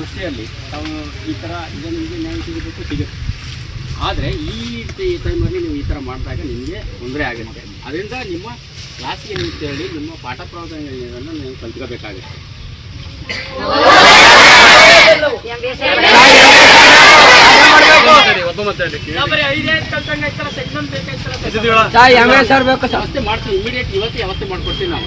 ದೃಷ್ಟಿಯಲ್ಲಿ ತಾವು ಈ ಥರ ಇದನ್ನು ನಿಮಗೆ ನ್ಯಾಯ ಸಿಗಬೇಕು ಸಿಗುತ್ತೆ. ಆದರೆ ಈ ರೀತಿ ಈ ಟೈಮಲ್ಲಿ ನೀವು ಈ ಥರ ಮಾಡಿದಾಗ ನಿಮಗೆ ತೊಂದರೆ ಆಗುತ್ತೆ. ಅದರಿಂದ ನಿಮ್ಮ ಕ್ಲಾಸಿಗೆ ನೀವು ಕೇಳಿ ನಿಮ್ಮ ಪಾಠ ಪ್ರವಚನಗಳನ್ನು ನೀವು ಕಲ್ತ್ಕೋಬೇಕಾಗುತ್ತೆ. ವ್ಯವಸ್ಥೆ ಮಾಡ್ತೀವಿ. ಇಮಿಡಿಯೇಟ್ ಇವತ್ತು ವ್ಯವಸ್ಥೆ ಮಾಡ್ಕೊಡ್ತೀವಿ ನಾವು.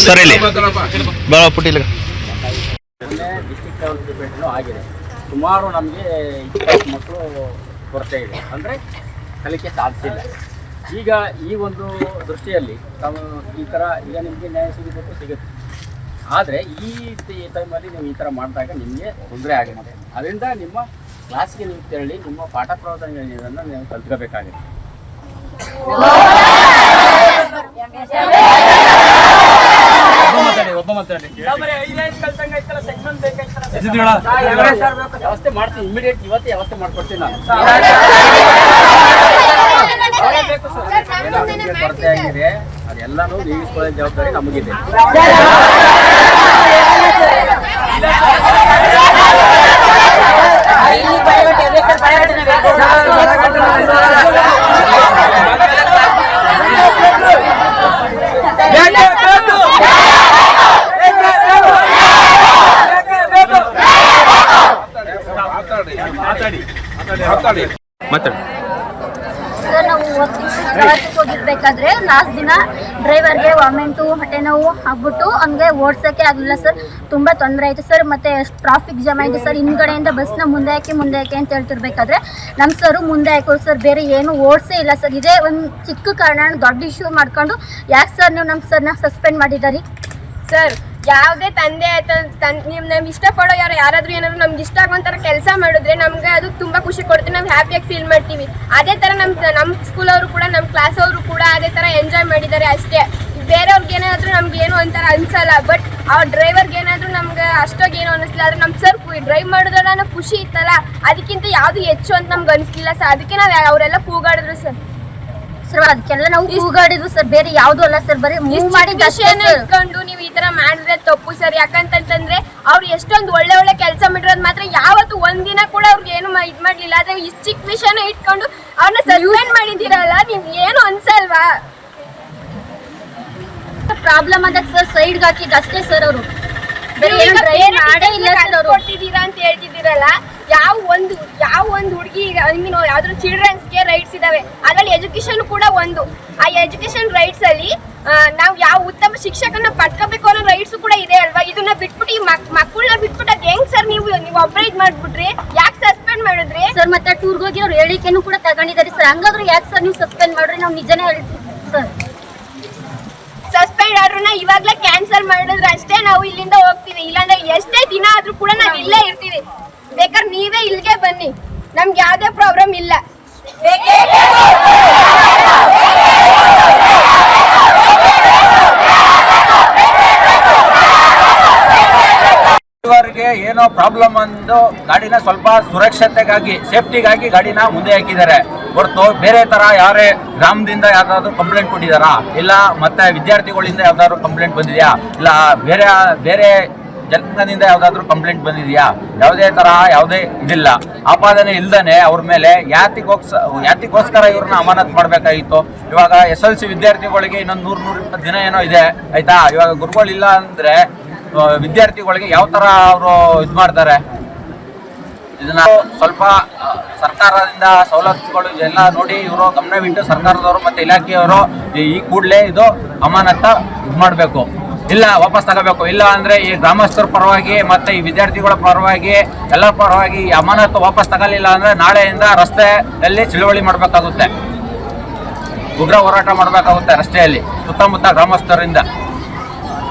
ಸರ್ ಆಗಿದೆ ಸುಮಾರು ನಮಗೆ ಇಪ್ಪತ್ತು ಮಕ್ಕಳು ಕೊರತೆ ಇದೆ. ಅಂದರೆ ಕಲಿಕೆ ಸಾಧಿಸಿಲ್ಲ ಈಗ ಈ ಒಂದು ದೃಷ್ಟಿಯಲ್ಲಿ ತಾವು ಈ ಥರ ಈಗ ನಿಮಗೆ ನ್ಯಾಯ ಸಿಗಬೇಕು, ಸಿಗುತ್ತೆ. ಆದರೆ ಈ ಟೈಮಲ್ಲಿ ನೀವು ಈ ಥರ ಮಾಡಿದಾಗ ನಿಮಗೆ ತೊಂದರೆ ಆಗಿರುತ್ತೆ ಅದರಿಂದ ನಿಮ್ಮ ಕ್ಲಾಸ್ಗೆ ನೀವು ತೆರಳಿ ನಿಮ್ಮ ಪಾಠ ಪ್ರವಚನಗಳನ್ನು ನೀವು ಕಲ್ತ್ಕೋಬೇಕಾಗಿದೆ ಒಬ್ಬ ಮಾತಾಡಿ ವ್ಯವಸ್ಥೆ ಮಾಡ್ತೀನಿ ಇಮಿಡಿಯೇಟ್ ಇವತ್ತು ವ್ಯವಸ್ಥೆ ಮಾಡ್ಕೊಡ್ತೀನಿ ನಾನು. ಕೊರತೆ ಆಗಿದೆ ಅದೆಲ್ಲಾನು ನೀಗಿಸ್ಕೊಳ್ಳೋ ಜವಾಬ್ದಾರಿ ನಮಗಿದೆ. ಮಾತಾಡಿ ಮಾತಾಡಿ ಸರ್ ನಾವು ಪ್ರವಾಸಕ್ಕೆ ಹೋಗಿರ್ಬೇಕಾದ್ರೆ ಲಾಸ್ಟ್ ದಿನ ಡ್ರೈವರ್ಗೆ ವಾಮೆಂಟು ಹೊಟ್ಟೆ ನೋವು ಆಗ್ಬಿಟ್ಟು ಹಂಗೆ ಓಡ್ಸೋಕ್ಕೆ ಆಗಲಿಲ್ಲ ಸರ್ ತುಂಬ ತೊಂದರೆ ಆಯಿತು ಸರ್ ಮತ್ತು ಟ್ರಾಫಿಕ್ ಜಾಮ್ ಆಯಿತು ಸರ್ ಹಿಂದ್ಗಡೆಯಿಂದ ಬಸ್ನ ಮುಂದೆ ಹಾಕಿ ಮುಂದೆ ಹಾಕಿ ಅಂತ ಹೇಳ್ತಿರ್ಬೇಕಾದ್ರೆ ನಮ್ಮ ಸರು ಮುಂದೆ ಹಾಕೋರು ಸರ್ ಬೇರೆ ಏನು ಓಡಿಸೇ ಇಲ್ಲ ಸರ್ ಇದೇ ಒಂದು ಚಿಕ್ಕ ಕಾರಣ ದೊಡ್ಡ ಇಶ್ಯೂ ಮಾಡ್ಕೊಂಡು ಯಾಕೆ ಸರ್ ನೀವು ನಮ್ಮ ಸರ್ನ ಸಸ್ಪೆಂಡ್ ಮಾಡಿದಾರಿ? ಸರ್ ಯಾವುದೇ ತಂದೆ ಆಯ್ತು ತನ್ ನೀವು ನಮ್ಗೆ ಇಷ್ಟಪಡೋ ಯಾರು ಯಾರಾದ್ರೂ ಏನಾದ್ರು ನಮ್ಗೆ ಇಷ್ಟ ಆಗೋಂಥರ ಕೆಲಸ ಮಾಡಿದ್ರೆ ನಮ್ಗೆ ಅದು ತುಂಬ ಖುಷಿ ಕೊಡುತ್ತೆ. ನಾವು ಹ್ಯಾಪಿಯಾಗಿ ಫೀಲ್ ಮಾಡ್ತೀವಿ. ಅದೇ ಥರ ನಮ್ಮ ನಮ್ಮ ಸ್ಕೂಲವರು ಕೂಡ ನಮ್ಮ ಕ್ಲಾಸ್ ಅವರು ಕೂಡ ಅದೇ ಥರ ಎಂಜಾಯ್ ಮಾಡಿದ್ದಾರೆ ಅಷ್ಟೇ. ಬೇರೆಯವ್ರಿಗೆ ಏನಾದರೂ ನಮ್ಗೆ ಏನು ಒಂಥರ ಅನ್ಸಲ್ಲ. ಬಟ್ ಆ ಡ್ರೈವರ್ಗೆ ಏನಾದರೂ ನಮ್ಗೆ ಅಷ್ಟೊಂದು ಏನು ಅನ್ನಿಸ್ಲಿಲ್ಲ ಆದ್ರೆ ನಮ್ಮ ಸರ್ ಡ್ರೈವ್ ಮಾಡಿದ್ರಲ್ಲ ಖುಷಿ ಇತ್ತಲ್ಲ. ಅದಕ್ಕಿಂತ ಯಾವುದು ಹೆಚ್ಚು ಅಂತ ನಮ್ಗೆ ಅನಿಸ್ಲಿಲ್ಲ ಸರ್ ಅದಕ್ಕೆ ನಾವು ಅವರೆಲ್ಲ ಕೂಗಾಡಿದ್ರು ಸರ್ ಸರ್ ಅದಕ್ಕೆಲ್ಲ ನಾವು ಕೂಗಾಡಿದ್ವು ಸರ್. ಬೇರೆ ಯಾವ್ದು ಅಲ್ಲ ಸರ್ ಬರೀ ಮೂವ್ ಮಾಡಿ ವಿಷಯನ ಇಟ್ಕೊಂಡು ನೀವು ಈ ತರ ಮಾಡಿದ್ರೆ ತಪ್ಪು ಸರ್. ಯಾಕಂತಂದ್ರೆ ಅವ್ರು ಎಷ್ಟೊಂದು ಒಳ್ಳೆ ಒಳ್ಳೆ ಕೆಲಸ ಮಾಡಿರೋದು ಮಾತ್ರ ಯಾವತ್ತು ಒಂದಿನ ಕೂಡ ಅವ್ರಿಗೆ ಏನು ಇದ್ ಮಾಡ್ಲಿಲ್ಲ. ಆದ್ರೆ ಇಷ್ಟು ಚಿಕ್ಕ ವಿಷಯನ ಇಟ್ಕೊಂಡು ಅವ್ರನ್ನ ಸಸ್ಪೆಂಡ್ ಮಾಡಿದಿರಲ್ಲ ನೀವ್ ಏನು ಅನ್ಸಲ್ವಾ? ಪ್ರಾಬ್ಲಮ್ ಅದಕ್ಕೆ ಸರ್ ಸೈಡ್ ಹಾಕಿದ್ದು ಅಷ್ಟೇ ಸರ್ ಅವರು. ಬೇರೆ ಮಾಡೇ ಇಲ್ಲ ಸರ್ ಅವರು. ಕೊಟ್ಟಿದ್ದೀರಾ ಅಂತ ಹೇಳ್ತಿದ್ದೀರಲ್ಲ ಯಾವ ಒಂದು ಯಾವ ಒಂದು ಹುಡುಗಿ ಐ ಮೀನ್ ಯಾವ್ದಾದ್ರು ಚಿಲ್ಡ್ರನ್ಸ್ಗೆ ರೈಟ್ಸ್ ಇದಾವೆ ಅದರಲ್ಲಿ ಎಜುಕೇಶನ್ ಕೂಡ ಒಂದು. ಆ ಎಜುಕೇಶನ್ ರೈಟ್ಸ್ ಅಲ್ಲಿ ನಾವು ಯಾವ ಉತ್ತಮ ಶಿಕ್ಷಕನ ಪಡ್ಕೋಬೇಕು ಅನ್ನೋ ರೈಟ್ಸ್ ಕೂಡ ಇದೆ ಅಲ್ವಾ? ಇದನ್ನ ಬಿಟ್ಬಿಟ್ಟು ಈ ಮಕ್ ಮಕ್ಕಳನ್ನ ಬಿಟ್ಬಿಟ್ಟು ಅದ್ ಹೆಂಗ್ ಸರ್ ನೀವು ನೀವು ಒಬ್ಬರೇ ಇದ್ ಮಾಡ್ಬಿಟ್ರಿ? ಯಾಕೆ ಸಸ್ಪೆಂಡ್ ಮಾಡಿದ್ರಿ? ಸರ್ ಮತ್ತೆ ಟೂರ್ಗೆ ಹೋಗಿ ಅವ್ರು ಹೇಳಿಕೆನೂ ಕೂಡ ತಗೊಂಡಿದ್ದಾರೆ ಸರ್ ಹಂಗಾದ್ರೆ ಯಾಕೆ ಸರ್ ನೀವು ಸಸ್ಪೆಂಡ್ ಮಾಡ್ರಿ? ನಾವು ನಿಜನೇ ಹೇಳ್ತೀವಿ ಸರ್ ಸಸ್ಪೆಂಡ್ ಆದ್ರೂ ಇವಾಗ್ಲೇ ಕ್ಯಾನ್ಸಲ್ ಮಾಡಿದ್ರೆ ಅಷ್ಟೇ ನಾವು ಇಲ್ಲಿಂದ ಹೋಗ್ತೀವಿ. ಇಲ್ಲಾಂದ್ರೆ ಎಷ್ಟೇ ದಿನ ಆದ್ರೂ ಕೂಡ ನಾವು ಇಲ್ಲೇ ಇರ್ತೀವಿ. ಬೇಕಾದ್ರೆ ನೀವೇ ಇಲ್ಲಿಗೆ ಬನ್ನಿ. ನಮ್ಗೆ ಯಾವುದೇ ಪ್ರಾಬ್ಲಮ್ ಇಲ್ಲ. ಏನೋ ಪ್ರಾಬ್ಲಮ್ ಅಂದು ಗಾಡಿನ ಸ್ವಲ್ಪ ಸುರಕ್ಷತೆಗಾಗಿ ಸೇಫ್ಟಿಗಾಗಿ ಗಾಡಿನ ಮುಂದೆ ಹಾಕಿದ್ದಾರೆ. ಹೊರತು ಬೇರೆ ತರ ಯಾರೇ ಗ್ರಾಮದಿಂದ ಯಾವ್ದಾದ್ರು ಕಂಪ್ಲೇಂಟ್ ಕೊಟ್ಟಿದಾರಾ ಇಲ್ಲ, ಮತ್ತೆ ವಿದ್ಯಾರ್ಥಿಗಳಿಂದ ಯಾವ್ದಾದ್ರು ಕಂಪ್ಲೇಂಟ್ ಬಂದಿದ್ಯಾ? ಇಲ್ಲ, ಬೇರೆ ಬೇರೆ ಜನದಿಂದ ಯಾವ್ದಾದ್ರು ಕಂಪ್ಲೇಂಟ್ ಬಂದಿದೆಯಾ? ಯಾವುದೇ ತರಹ ಯಾವುದೇ ಇದಿಲ್ಲ. ಆಪಾದನೆ ಇಲ್ದಾನೆ ಅವ್ರ ಮೇಲೆ ಯಾತಿಗೋಸ್ ಯಾತಿಗೋಸ್ಕರ ಇವ್ರನ್ನ ಅಮಾನತ್ ಮಾಡಬೇಕಾಗಿತ್ತು. ಇವಾಗ ಎಸ್ ಎಲ್ ಸಿ ವಿದ್ಯಾರ್ಥಿಗಳಿಗೆ ಇನ್ನೊಂದು ನೂರ್, ನೂರ ಇಪ್ಪತ್ತು ದಿನ ಏನೋ ಇದೆ, ಆಯ್ತಾ? ಇವಾಗ ಗುರುಗಳಿಲ್ಲ ಅಂದ್ರೆ ವಿದ್ಯಾರ್ಥಿಗಳಿಗೆ ಯಾವ ತರ ಅವರು ಇದು ಮಾಡ್ತಾರೆ? ಇದನ್ನ ಸ್ವಲ್ಪ ಸರ್ಕಾರದಿಂದ ಸವಲತ್ತುಗಳು ಎಲ್ಲ ನೋಡಿ ಇವರು ಗಮನವಿಟ್ಟು ಸರ್ಕಾರದವರು ಮತ್ತೆ ಇಲಾಖೆಯವರು ಈ ಕೂಡಲೇ ಇದು ಅಮಾನತ ಇದು ಮಾಡಬೇಕು. ಇಲ್ಲ, ವಾಪಸ್ ತಗೋಬೇಕು. ಇಲ್ಲ ಅಂದ್ರೆ ಈ ಗ್ರಾಮಸ್ಥರ ಪರವಾಗಿ ಮತ್ತೆ ಈ ವಿದ್ಯಾರ್ಥಿಗಳ ಪರವಾಗಿ, ಎಲ್ಲ ಪರವಾಗಿ ಈ ಅಮಾನತು ವಾಪಸ್ ತಗೊಳ್ಳಿಲ್ಲ ಅಂದರೆ ನಾಳೆಯಿಂದ ರಸ್ತೆಯಲ್ಲಿ ಚಳುವಳಿ ಮಾಡಬೇಕಾಗುತ್ತೆ. ಉಗ್ರ ಹೋರಾಟ ಮಾಡಬೇಕಾಗುತ್ತೆ ರಸ್ತೆಯಲ್ಲಿ, ಸುತ್ತಮುತ್ತ ಗ್ರಾಮಸ್ಥರಿಂದ.